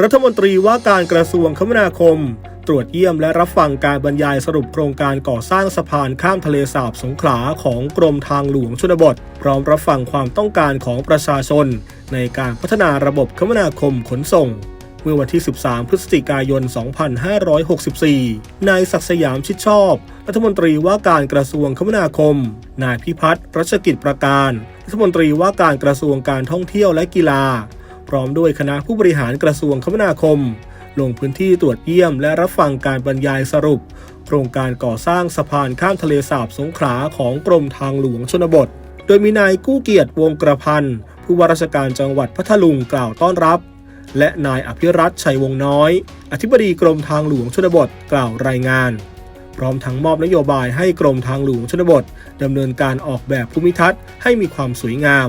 รัฐมนตรีว่าการกระทรวงคมนาคม ตรวจเยี่ยมและรับฟังการบรรยายสรุปโครงการก่อสร้างสะพานข้ามทะเลสาบสงขลาของกรมทางหลวงชนบท พร้อมรับฟังความต้องการของประชาชน ในการพัฒนาระบบคมนาคมขนส่ง เมื่อวันที่ 13 พฤศจิกายน 2564 นายศักสยามชิดชอบ รัฐมนตรีว่าการกระทรวงคมนาคม นายพิพัฒน์รัชกิจประการ รัฐมนตรีว่าการกระทรวงการท่องเที่ยวและกีฬา ร้อมด้วยคณะผู้บริหารกระทรวงคมนาคม ลงพื้นที่ตรวจเยี่ยมและรับฟังการบรรยายสรุป โครงการก่อสร้างสะพานข้ามทะเลสาบสงขลาของกรมทางหลวงชนบท โดยมีนายกู้เกียรติวงกระพันผู้ว่าราชการจังหวัดพัทลุงกล่าวต้อนรับ และนายอภิรัตชัยวงศ์น้อย อธิบดีกรมทางหลวงชนบทกล่าวรายงาน พร้อมทั้งมอบนโยบายให้กรมทางหลวงชนบทดำเนินการออกแบบภูมิทัศน์ให้มีความสวยงาม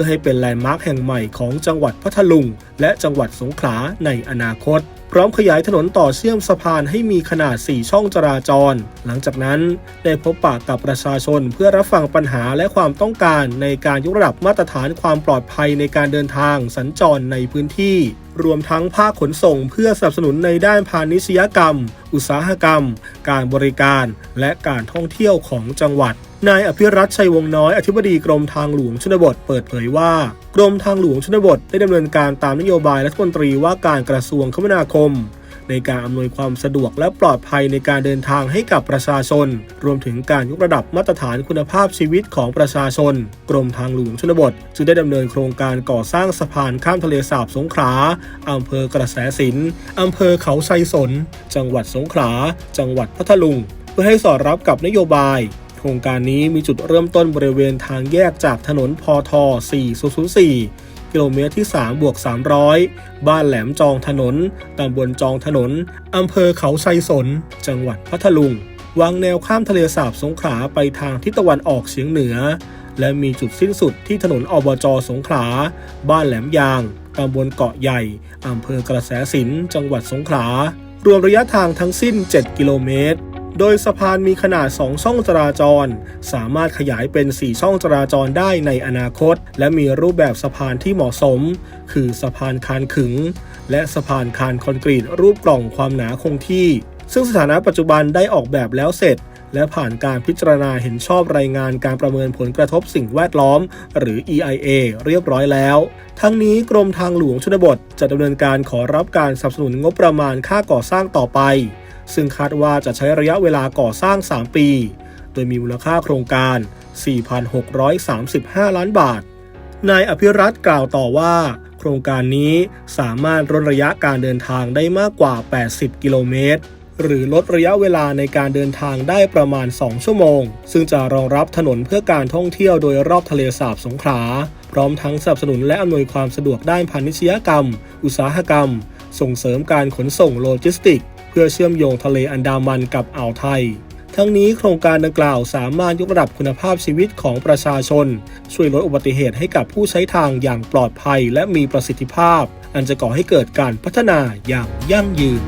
พื่อให้เป็นแลนด์มาร์คแห่งใหม่ของจังหวัดพัทลุง และจังหวัดสงขลาในอนาคต พร้อมขยายถนนต่อเชื่อมสะพานให้มีขนาด 4 ช่องจราจร หลังจากนั้นได้พบปะกับประชาชนเพื่อรับฟังปัญหาและความต้องการในการยกระดับมาตรฐานความปลอดภัยในการเดินทางสัญจรในพื้นที่ รวมทั้งภาคขนส่งเพื่อสนับสนุนในด้านพาณิชยกรรม อุตสาหกรรม การบริการ และการท่องเที่ยวของจังหวัด นายอภิรัตชัยวงศ์น้อย อธิบดีกรมทางหลวงชนบท เปิดเผยว่า กรมทางหลวงชนบท ได้ดำเนินการตามนโยบายรัฐมนตรีว่าการกระทรวงคมนาคม ในการอำนวยความสะดวกและปลอดภัยในการเดินทางให้กับประชาชน รวมถึงการยกระดับมาตรฐานคุณภาพชีวิตของประชาชน กรมทางหลวงชนบท จึงได้ดำเนินโครงการก่อสร้างสะพานข้ามทะเลสาบสงขลาอำเภอกระแสสินอำเภอเขาชัยสน จังหวัดสงขลาจังหวัดพัทลุง เพื่อให้สอดรับกับนโยบาย โครงการนี้มีจุดเริ่มต้นบริเวณทางแยกจากถนนพท4004 กิโลเมตรที่ 3 บวก 300 บ้านแหลมจองถนน ตำบลจองถนน อำเภอเขาชัยสน จังหวัดพัทลุง วางแนวข้ามทะเลสาบสงขลาไปทางทิศตะวันออกเฉียงเหนือ และมีจุดสิ้นสุดที่ถนนอบจสงขลา บ้านแหลมยาง ตำบลเกาะใหญ่ อำเภอกระแสสิน จังหวัดสงขลา รวมระยะทางทั้งสิ้น 7 กิโลเมตร โดยสะพานมีขนาด 2 ช่องจราจร สามารถขยายเป็น 4 ช่องจราจรได้ในอนาคต และมีรูปแบบสะพานที่เหมาะสม คือสะพานคานขึง และสะพานคานคอนกรีตรูปกล่องความหนาคงที่ ซึ่งสถานะปัจจุบันได้ออกแบบแล้วเสร็จ และผ่านการพิจารณาเห็นชอบรายงานการประเมินผลกระทบสิ่งแวดล้อม หรือ EIA เรียบร้อยแล้ว ทั้งนี้กรมทางหลวงชนบทจะดำเนินการขอรับการสนับสนุนงบประมาณค่าก่อสร้างต่อไป ซึ่งคาดว่าจะใช้ระยะเวลาก่อสร้าง 3 ปี โดยมีมูลค่าโครงการ 4,635 ล้านบาท นายอภิรัตกล่าวต่อว่า โครงการนี้สามารถลดระยะการเดินทางได้มากกว่า 80 กิโลเมตรหรือลดระยะเวลาในการเดินทางได้ประมาณ 2 ชั่วโมง ซึ่งจะรองรับถนนเพื่อการท่องเที่ยวโดยรอบทะเลสาบสงขลา พร้อมทั้งสนับสนุนและอำนวยความสะดวกด้านพาณิชยกรรม อุตสาหกรรม ส่งเสริมการขนส่งโลจิสติก เพื่อเชื่อมโยงทะเลอันดามันกับอ่าวไทย ทั้งนี้โครงการดังกล่าวสามารถยกระดับคุณภาพชีวิตของประชาชน ช่วยลดอุบัติเหตุให้กับผู้ใช้ทางอย่างปลอดภัยและมีประสิทธิภาพ อันจะก่อให้เกิดการพัฒนาอย่างยั่งยืน